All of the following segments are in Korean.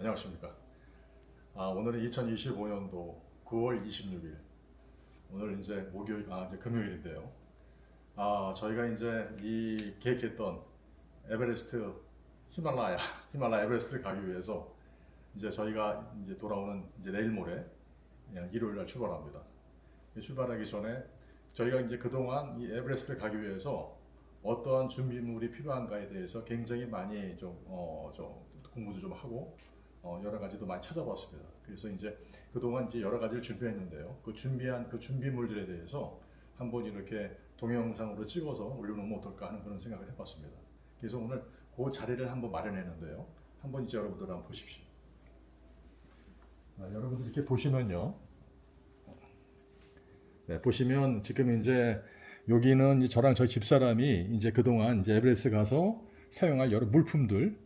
안녕하십니까. 아, 오늘은 2025년도 9월 26일. 오늘 이제 목요일, 아, 이제 금요일인데요. 아, 저희가 이제 이 계획했던 에베레스트 히말라야, 히말라야 에베레스트를 가기 위해서 이제 저희가 이제 돌아오는 이제 내일 모레 예, 일요일 날 출발합니다. 이 출발하기 전에 저희가 이제 그동안 이 에베레스트를 가기 위해서 어떠한 준비물이 필요한가에 대해서 굉장히 많이 좀, 어, 좀 공부도 좀 하고 어, 여러 가지도 많이 찾아봤습니다. 그래서 이제 그동안 이제 여러 가지를 준비했는데요. 그 준비한 그 준비물들에 대해서 한번 이렇게 동영상으로 찍어서 올려놓으면 어떨까 하는 그런 생각을 해봤습니다. 그래서 오늘 그 자리를 한번 마련했는데요. 한번 이제 여러분들 한번 보십시오. 아, 여러분들 이렇게 보시면요. 네, 보시면 지금 이제 여기는 저랑 저희 집사람이 이제 그동안 이제 에베레스트 가서 사용할 여러 물품들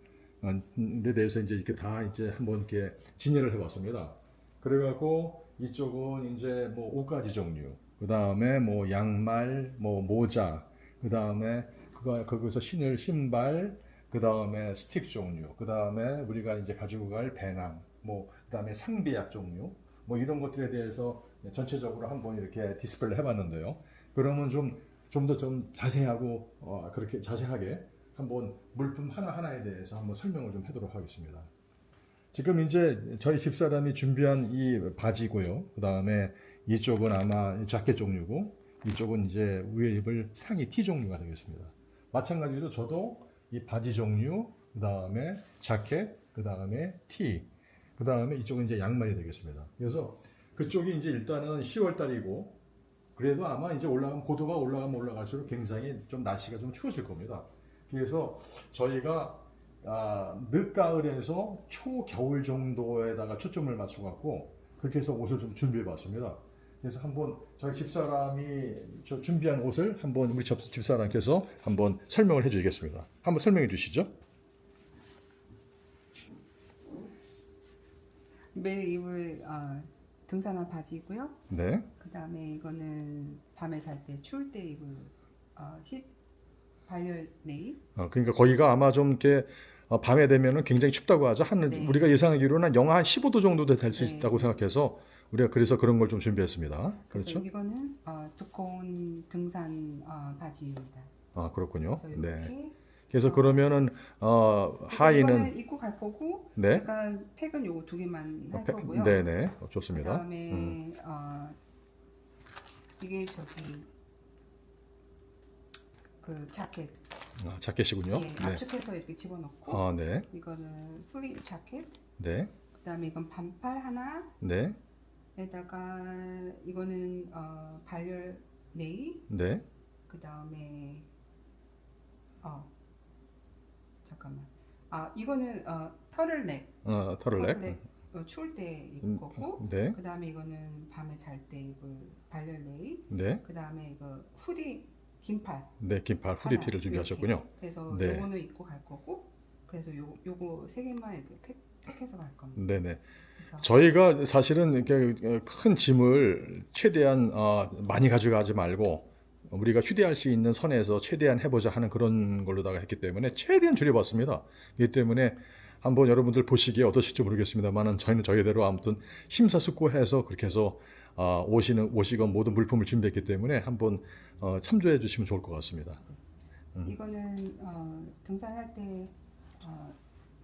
에 대해서 이제 이렇게 다 이제 한번 이렇게 진열을 해봤습니다. 그래갖고 이쪽은 이제 뭐 옷가지 종류, 그 다음에 뭐 양말, 뭐 모자, 그 다음에 그거 거기서 신을 신발, 그 다음에 스틱 종류, 그 다음에 우리가 이제 가지고 갈 배낭, 뭐 그 다음에 상비약 종류, 뭐 이런 것들에 대해서 전체적으로 한번 이렇게 디스플레이 해봤는데요. 그러면 좀 좀 더좀 자세하고 어, 그렇게 자세하게 한번 물품 하나 하나에 대해서 한번 설명을 좀 하도록 하겠습니다. 지금 이제 저희 집사람이 준비한 이 바지고요. 그 다음에 이쪽은 아마 자켓 종류고 이쪽은 이제 위에 입을 상의 티 종류가 되겠습니다. 마찬가지로 저도 이 바지 종류, 그 다음에 자켓, 그 다음에 티, 그 다음에 이쪽은 이제 양말이 되겠습니다. 그래서 그쪽이 이제 일단은 10월 달이고 그래도 아마 이제 올라가면 고도가 올라가면 올라갈수록 굉장히 좀 날씨가 좀 추워질 겁니다. 그래서 저희가 아, 늦가을에서 초겨울 정도에다가 초점을 맞춰갖고 그렇게 해서 옷을 좀 준비해봤습니다. 그래서 한번 저희 집사람이 저 준비한 옷을 한번 우리 집- 집사람께서 한번 설명을 해주시겠습니다. 한번 설명해 주시죠. 매일 입을 어, 등산화 바지고요. 네. 그 다음에 이거는 밤에 살 때 추울 때 입을 어, 힛 발열 네일. 어, 그러니까 거기가 아마 좀 이렇게 어, 밤에 되면은 굉장히 춥다고 하죠. 한 네. 우리가 예상하기로는 한 영하 한 15도 정도 될 수 네. 있다고 생각해서 우리가 그래서 그런 걸 좀 준비했습니다. 그렇죠? 이거는 어, 두꺼운 등산 어, 바지입니다. 아 그렇군요. 그래서 이렇게. 네. 그래서 그러면은 어, 그래서 하의는 이거는 입고 갈 거고, 네. 약간 팩은 요거 두 개만 할 어, pe- 거고요. 네네 어, 좋습니다. 그다음에 음. 어, 이게 저기 그 자켓. 아, 자켓이군요. 예, 네. 압축해서 이렇게 집어넣고. 아 네. 이거는 플리 자켓. 네. 그다음에 이건 반팔 하나. 네. 에다가 이거는 어, 발열 네일. 네. 그다음에 어 잠깐만. 아 이거는 어, 터틀넥. 어, 터를넥. 터틀넥. 어, 추울 때 입을 음, 거고. 네. 그다음에 이거는 밤에 잘 때 입을 발열 네일. 네. 그다음에 이거 후디 긴팔. 네. 긴팔 하나, 후디티를 준비하셨군요. 그래서 네. 요거는 입고 갈 거고. 그래서 요 요거 세 개만 이렇게 팩, 팩해서 갈 겁니다. 네네. 저희가 사실은 이렇게 큰 짐을 최대한 어, 많이 가져가지 말고 우리가 휴대할 수 있는 선에서 최대한 해보자 하는 그런 걸로다가 했기 때문에 최대한 줄여봤습니다. 그렇기 때문에 한번 여러분들 보시기에 어떠실지 모르겠습니다만은 저희는 저희대로 아무튼 심사숙고해서 그렇게 해서 어, 오시는 오시건 모든 물품을 준비했기 때문에 한번 어, 참조해 주시면 좋을 것 같습니다. 음. 이거는 어, 등산할 때 어,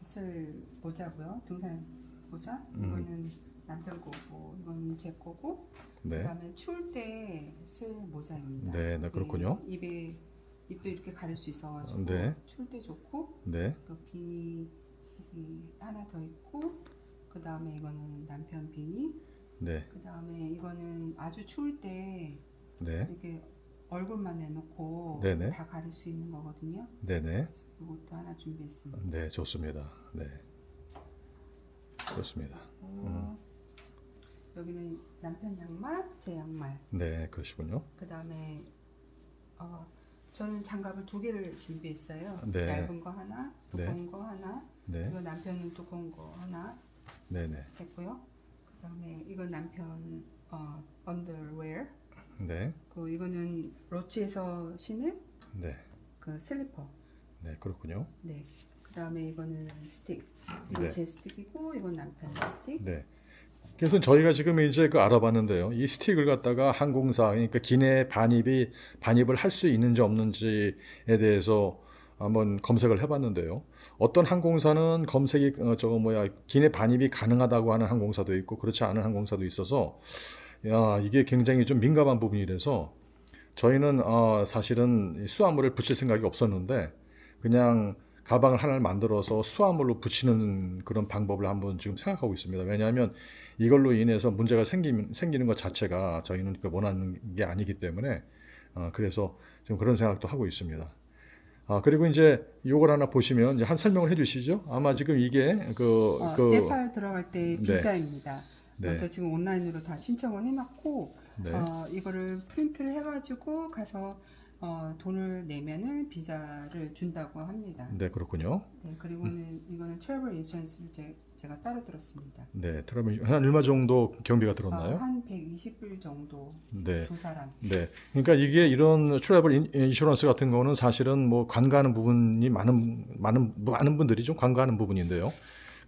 쓸 모자고요. 등산 모자. 음. 이거는 남편 거고, 이건 제 거고. 네, 그다음에 추울 때 쓸 모자입니다. 네, 네, 그렇군요. 네, 입에 입도 이렇게 가릴 수 있어가지고 네. 추울 때 좋고. 네, 그 비니 하나 더 있고. 그 다음에 이거는 남편 비니. 네, 그 다음에 이거는 아주 추울 때 네, 이렇게 얼굴만 내놓고 네네. 다 가릴 수 있는 거거든요. 네, 네. 이것도 하나 준비했습니다. 네, 좋습니다. 네. 좋습니다. 어, 여기는 남편 양말, 제 양말. 네, 그러시군요. 그 다음에 어, 저는 장갑을 두 개를 준비했어요. 네. 얇은 거 하나, 네. 두꺼운 거 하나. 네, 이거 남편은 두꺼운 거 하나 네, 네, 했고요. 그 다음에 이건 남편 어, 언더웨어. 네, 그 이거는 로치에서 신을 네, 그 슬리퍼. 네, 그렇군요. 네. 그다음에 이거는 스틱. 이건 네. 제 스틱이고 이건 남편 스틱. 네. 그래서 저희가 지금 이제 그 알아봤는데요. 이 스틱을 갖다가 항공사 그러니까 기내 반입이 반입을 할 수 있는지 없는지에 대해서 한번 검색을 해봤는데요. 어떤 항공사는 검색이 어, 저거 뭐야 기내 반입이 가능하다고 하는 항공사도 있고 그렇지 않은 항공사도 있어서 야 이게 굉장히 좀 민감한 부분이라서 저희는 어, 사실은 이 수화물을 붙일 생각이 없었는데 그냥 가방을 하나를 만들어서 수화물로 붙이는 그런 방법을 한번 지금 생각하고 있습니다. 왜냐하면 이걸로 인해서 문제가 생기는, 생기는 것 자체가 저희는 그 원하는 게 아니기 때문에 어, 그래서 좀 그런 생각도 하고 있습니다. 아, 그리고 이제 요걸 하나 보시면 이제 한 설명을 해 주시죠. 아마 지금 이게 그, 어, 그 네팔 들어갈 때 네. 비자입니다. 네, 저 지금 온라인으로 다 신청을 해놨고 네, 어, 이거를 프린트를 해가지고 가서 어, 돈을 내면은 비자를 준다고 합니다. 네 그렇군요. 네, 그리고는 이거는 트래블 인슈런스를 제, 제가 따로 들었습니다. 네, 트러블 한 얼마 정도 경비가 어, 들었나요? 한 120불 정도 네. 두 사람. 네. 그러니까 이게 이런 트래블 인- 인슈런스 같은 거는 사실은 뭐 관가하는 부분이 많은 많은 많은 분들이 좀 관가하는 부분인데요.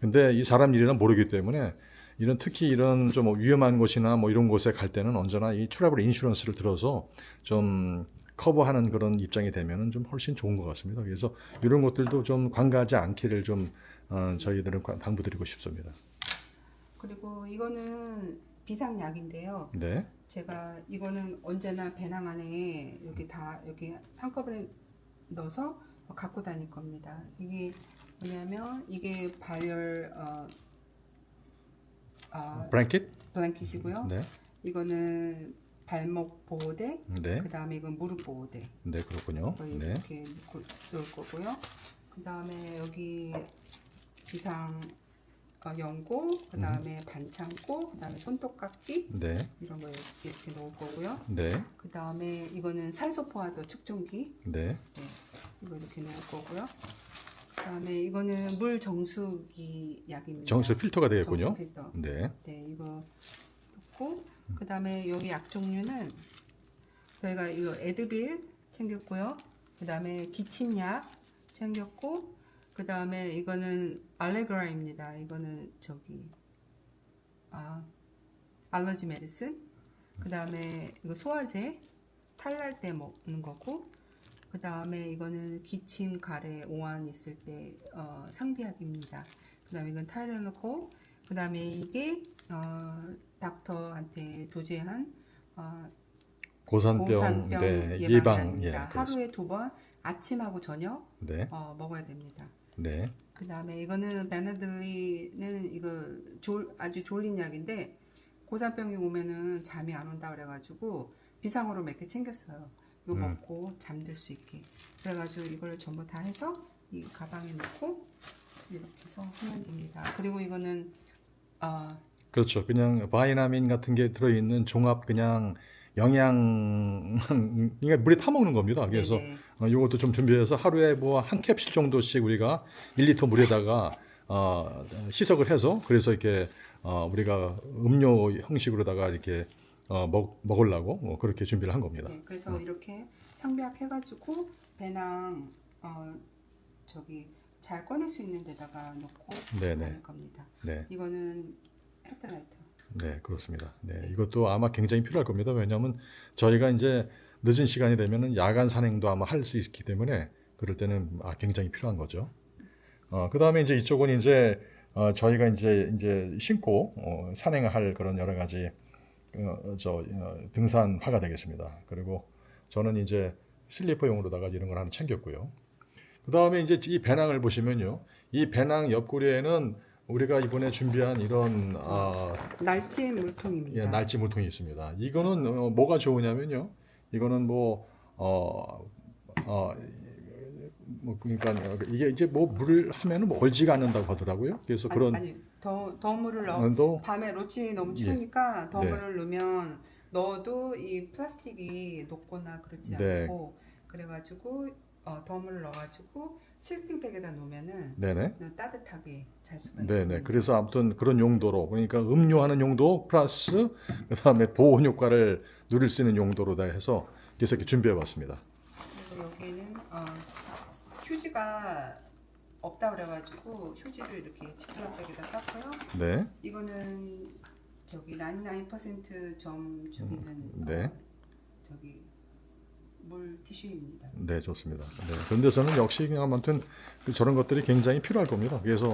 근데 이 사람 일이란 모르기 때문에 이런 특히 이런 좀 위험한 곳이나 뭐 이런 곳에 갈 때는 언제나 이 트래블 인슈런스를 들어서 좀 커버하는 그런 입장이 되면은 좀 훨씬 좋은 것 같습니다. 그래서 이런 것들도 좀 관가하지 않기를 좀 어, 저희들은 관- 당부드리고 싶습니다. 그리고 이거는 비상약인데요. 네, 제가 이거는 언제나 배낭 안에 여기 다 여기 한꺼번에 넣어서 갖고 다닐 겁니다. 이게 뭐냐면 이게 발열 어, 아, 브랭킷. 블랭킷이고요. 네, 이거는 발목 보호대, 네, 그 다음에 이건 무릎 보호대. 네 그렇군요. 이거 네, 이렇게 놓을 거고요. 그 다음에 여기 비상 어, 연고, 그 다음에 반창고, 그 다음에 손톱깎이 네, 이런 거 이렇게 놓을 거고요. 네, 그 다음에 이거는 산소 포화도 측정기 네. 이거 이렇게 놓을 거고요. 그 다음에 이거는 물 정수기 약입니다. 정수 필터가 되겠군요. 정수 필터. 네, 네, 이거 놓고 그 다음에 여기 약 종류는 저희가 이거 에드빌 챙겼고요. 그 다음에 기침약 챙겼고 그 다음에 이거는 알레그라입니다. 이거는 저기 아 알러지 메디슨. 그 다음에 이거 소화제 탈날 때 먹는 거고. 그 다음에 이거는 기침, 가래, 오한 있을 때 어, 상비약입니다. 그 다음에 이건 타이레노코. 그 다음에 이게 어, 닥터한테 조제한 어, 고산병, 고산병 네, 예방, 예방약입니다. 예, 그렇습니다. 하루에 두 번 아침하고 저녁 네, 어, 먹어야 됩니다. 네, 그 다음에 이거는 베네들리는 이거 졸, 아주 졸린 약인데 고산병이 오면은 잠이 안 온다 그래가지고 비상으로 몇 개 챙겼어요. 이거 음. 먹고 잠들 수 있게. 그래가지고 이걸 전부 다 해서 이 가방에 넣고 이렇게 해서 하면 됩니다. 그리고 이거는 어, 그렇죠. 그냥 바이나민 같은 게 들어있는 종합 그냥 영양, 그러니까 물에 타 먹는 겁니다. 그래서 네네. 어, 이것도 좀 준비해서 하루에 뭐 한 캡슐 정도씩 우리가 1리터 물에다가 어, 희석을 해서 그래서 이렇게 어, 우리가 음료 형식으로다가 이렇게 어, 먹, 먹으려고 뭐 그렇게 준비를 한 겁니다. 네, 그래서 이렇게 상비약 해가지고 배낭 어, 저기 잘 꺼낼 수 있는 데다가 놓고 네네. 다닐 겁니다. 네. 이거는 헤드라이트. 네, 그렇습니다. 네, 이것도 아마 굉장히 필요할 겁니다. 왜냐하면 저희가 이제 늦은 시간이 되면은 야간 산행도 아마 할 수 있기 때문에 그럴 때는 아, 굉장히 필요한 거죠. 어, 그 다음에 이제 이쪽은 이제 어, 저희가 이제 이제 신고 어, 산행을 할 그런 여러 가지 어, 저 어, 등산화가 되겠습니다. 그리고 저는 이제 슬리퍼용으로다가 이런 걸 하나 챙겼고요. 그 다음에 이제 이 배낭을 보시면요, 이 배낭 옆구리에는 우리가 이번에 준비한 이런 아, 날치 물통입니다. 예, 날치 물통이 있습니다. 이거는 어, 뭐가 좋으냐면요. 이거는 뭐 어, 어, 뭐 그러니까 이게 이제 뭐 물을 하면은 뭐 얼지가 않는다고 하더라고요. 그래서 아니, 그런 아니 더 더 물을 넣어 도 밤에 로치 너무 예. 추우니까 더물을 넣으면 넣어도 이 플라스틱이 녹거나 그렇지 네. 않고 그래가지고 어, 더물을 넣어가지고 실핑백에다 놓으면은 네네. 그냥 따뜻하게 잘 수가 네네. 있습니다. 그래서 아무튼 그런 용도로 그러니까 음료하는 용도 플러스 그 다음에 보온 효과를 누릴 수 있는 용도로 다 해서 그래서 이렇게 준비해 봤습니다. 그리고 여기는 어, 휴지가 없다 그래가지고 휴지를 이렇게 치트라백에다 쌌고요. 네. 이거는 저기 99%점 죽이는 네. 어, 저기 물 티슈입니다. 네, 좋습니다. 네. 그런 데서는 역시 그냥 아무튼 그 저런 것들이 굉장히 필요할 겁니다. 그래서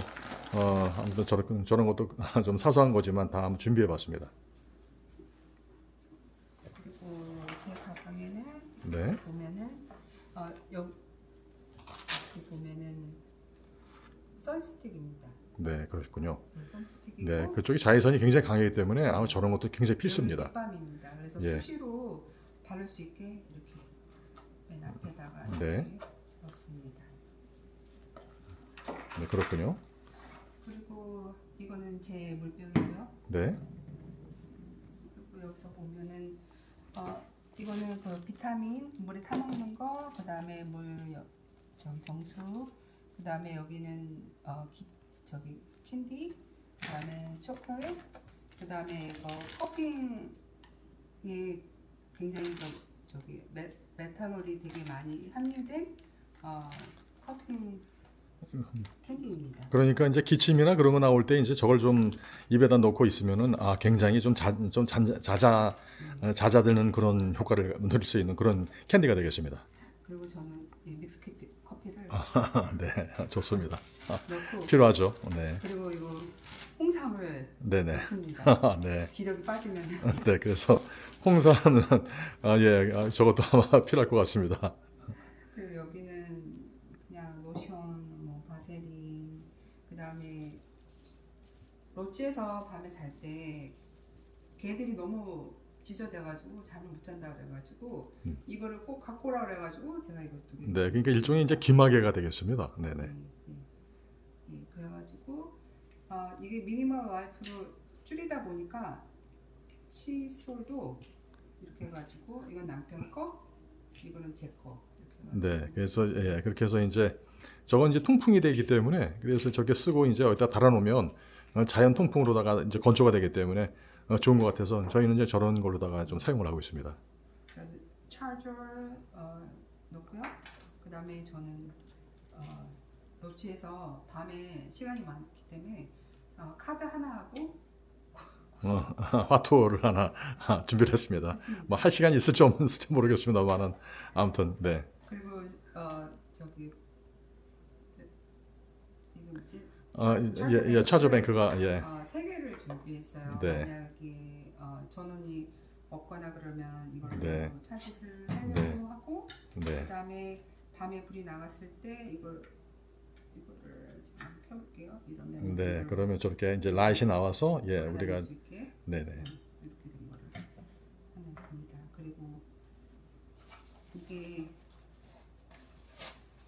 어, 아무튼 저런 저런 것도 좀 사소한 거지만 다 한번 준비해 봤습니다. 그리고 제 가방에는 네. 보면은 어, 여기 보면은 선스틱입니다. 네, 그러셨군요. 네, 선스틱이고 네, 그쪽이 자외선이 굉장히 강하기 때문에 아마 저런 것도 굉장히 필수입니다. 립밤입니다. 그래서 예. 수시로 바를 수 있게 이렇게 맨 앞에다가 네. 이렇게 넣습니다. 네, 그렇군요. 그리고 이거는 제 물병이고요. 네. 그리고 여기서 보면은 어 이거는 그 비타민 물에 타 먹는 거, 그 다음에 물 여- 저기 정수, 그 다음에 여기는 어 기, 저기 캔디, 그 다음에 초콜릿, 그 다음에 어 커핑이 굉장히 좀 저기 메, 메탄올이 되게 많이 함유된 어 커핑 캔디입니다. 그러니까 이제 기침이나 그런 거 나올 때 이제 저걸 좀 입에다 넣고 있으면은 아 굉장히 좀자좀 자자 어, 잦아드는 그런 효과를 누릴 수 있는 그런 캔디가 되겠습니다. 그리고 저는 이 믹스 커피, 커피를 아, 네, 좋습니다. 넣고 필요하죠. 네, 그리고 이거 홍삼을 네, 네. 넣습니다. 네, 기력이 빠지면 네. 그래서 홍삼은 아, 예, 아, 저것도 아마 필요할 것 같습니다. 그리고 여기는 그냥 로션, 뭐 바세린, 그 다음에 롯지에서 밤에 잘 때 개들이 너무 지저대가지고 잠을 못 잔다 그래가지고 음. 이거를 꼭 갖고 오라 그래가지고 제가 이걸 두 개. 네, 그러니까 일종의 이제 기마개가 되겠습니다. 네, 네. 네, 네. 네, 그래가지고 아 이게 미니멀 와이프로 줄이다 보니까 칫솔도 이렇게 해가지고 이건 남편 거, 이거는 제 거. 네, 그래서 예, 그렇게 해서 이제 저건 이제 통풍이 되기 때문에 그래서 저렇게 쓰고 이제 어디다 달아놓으면 어, 자연 통풍으로다가 이제 건조가 되기 때문에 어, 좋은 것 같아서 저희는 이제 저런 걸로다가 좀 사용을 하고 있습니다. 차저 어, 넣고요. 그 다음에 저는 어, 노치에서 밤에 시간이 많기 때문에 어, 카드 하나 하고 어, 화투를 하나 아, 준비를 했습니다. 뭐 할 시간이 있을지 없을지 모르겠습니다만은 아무튼 네, 그리고 어 저기 이거 뭐지? 어, 예, 예, 차저뱅크가 예, 어, 세 개를 준비했어요. 네. 만약에 어, 전원이 없거나 그러면 이걸 네. 로 차지를 하려고 네. 하고 네, 그다음에 밤에 불이 나갔을 때 이걸 이거를 켜볼게요. 이러면 네, 그러면 저렇게 이제 라이트 나와서 예, 우리가 네, 네, 이렇게 된 거를 해놨습니다. 그리고 이게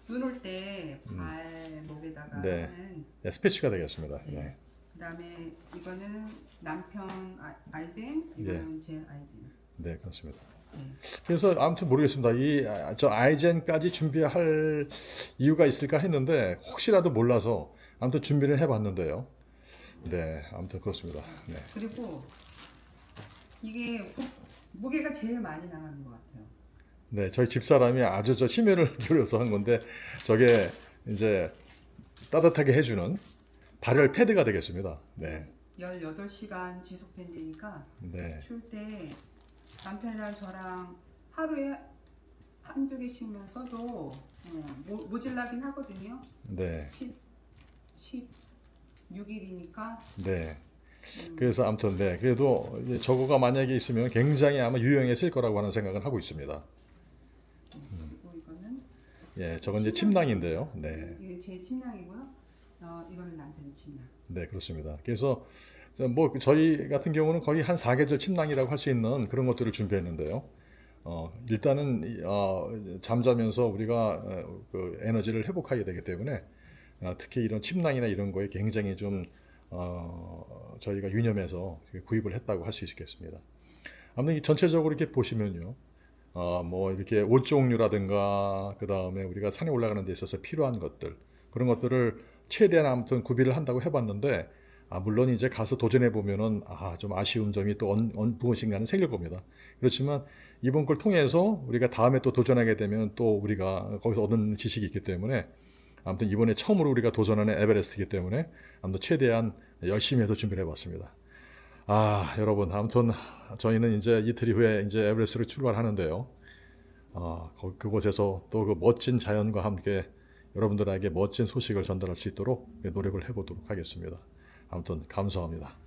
눈 올때 발목에다가 음. 네. 하는 예, 스패치가 되겠습니다. 네. 네. 그다음에 이거는 남편 아- 아이젠 이거는 제 아이젠. 네, 그렇습니다. 네. 그래서 아무튼 모르겠습니다. 이 저 아이젠까지 준비할 이유가 있을까 했는데 혹시라도 몰라서 아무튼 준비를 해봤는데요. 네, 아무튼 그렇습니다. 네, 그리고 이게 무- 무게가 제일 많이 나가는 것 같아요. 네, 저희 집 사람이 아주 저 심혈을 기울여서 한 건데 저게 이제 따뜻하게 해주는 발열 패드가 되겠습니다. 네, 18시간 지속된다니까 네, 출때 남편이랑 저랑 하루에 한두 개씩만 써도 어, 모, 모질라긴 하거든요. 네, 10, 16일이니까 네. 그래서 아무튼 네, 그래도 이제 저거가 만약에 있으면 굉장히 아마 유용했을 거라고 하는 생각을 하고 있습니다. 그리고 이거는 예, 저건 이제 침낭인데요. 네. 이게 제 침낭이고요. 어, 이거는 남편 침낭. 네, 그렇습니다. 그래서 뭐 저희 같은 경우는 거의 한 사계절 침낭이라고 할 수 있는 그런 것들을 준비했는데요. 어, 일단은 이- 어, 잠자면서 우리가 어, 그 에너지를 회복하게 되기 때문에 어, 특히 이런 침낭이나 이런 거에 굉장히 좀 어, 저희가 유념해서 구입을 했다고 할 수 있겠습니다. 아무튼 이 전체적으로 이렇게 보시면요. 어, 뭐 이렇게 옷 종류라든가 그 다음에 우리가 산에 올라가는 데 있어서 필요한 것들 그런 것들을 최대한 아무튼 구비를 한다고 해봤는데 아, 물론 이제 가서 도전해 보면은 아, 좀 아쉬운 점이 또 언, 언, 무엇인가는 생길 겁니다. 그렇지만 이번 걸 통해서 우리가 다음에 또 도전하게 되면 또 우리가 거기서 얻는 지식이 있기 때문에 아무튼 이번에 처음으로 우리가 도전하는 에베레스트이기 때문에 아무튼 최대한 열심히 해서 준비를 해봤습니다. 아 여러분 아무튼 저희는 이제 이틀 후에 이제 에베레스트를 출발하는데요. 아, 거- 그곳에서 또 그 멋진 자연과 함께 여러분들에게 멋진 소식을 전달할 수 있도록 노력을 해보도록 하겠습니다. 아무튼 감사합니다.